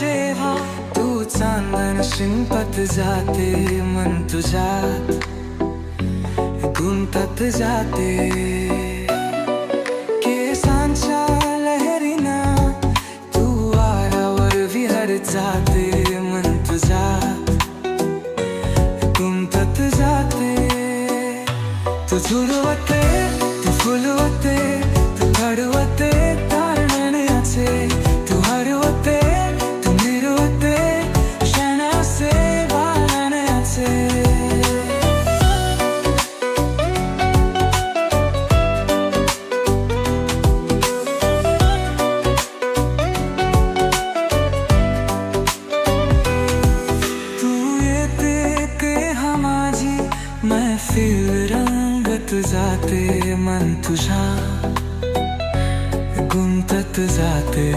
जेव्हा. तू चांदण शिंपत जाते मन तुझ्यात गुंतत जाते. केसांच्या लहरीना तू वारावर विहर जाते मन तुझा गुंतत जाते. तू झुलवते तू फुलवते तू घडवते गुंतत जाते मन तुझा गुंतत जाते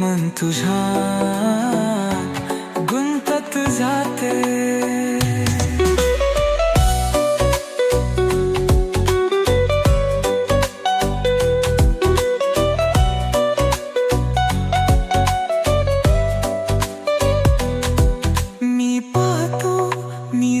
मन तुझा गुंतत जाते. मी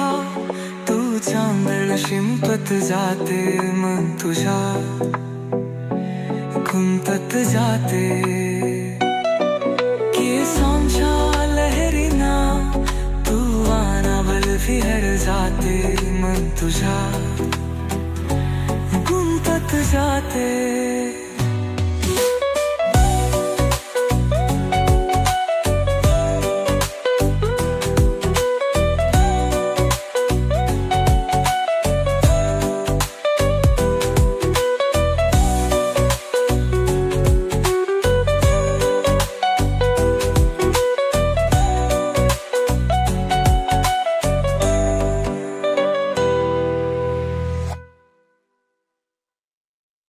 था। तुझा मिळ शिमपत जाते मन तुझा। खुंपत जाते। केसांच्या लहरीना तू जाते मन तुझ्या गुंपत जाते।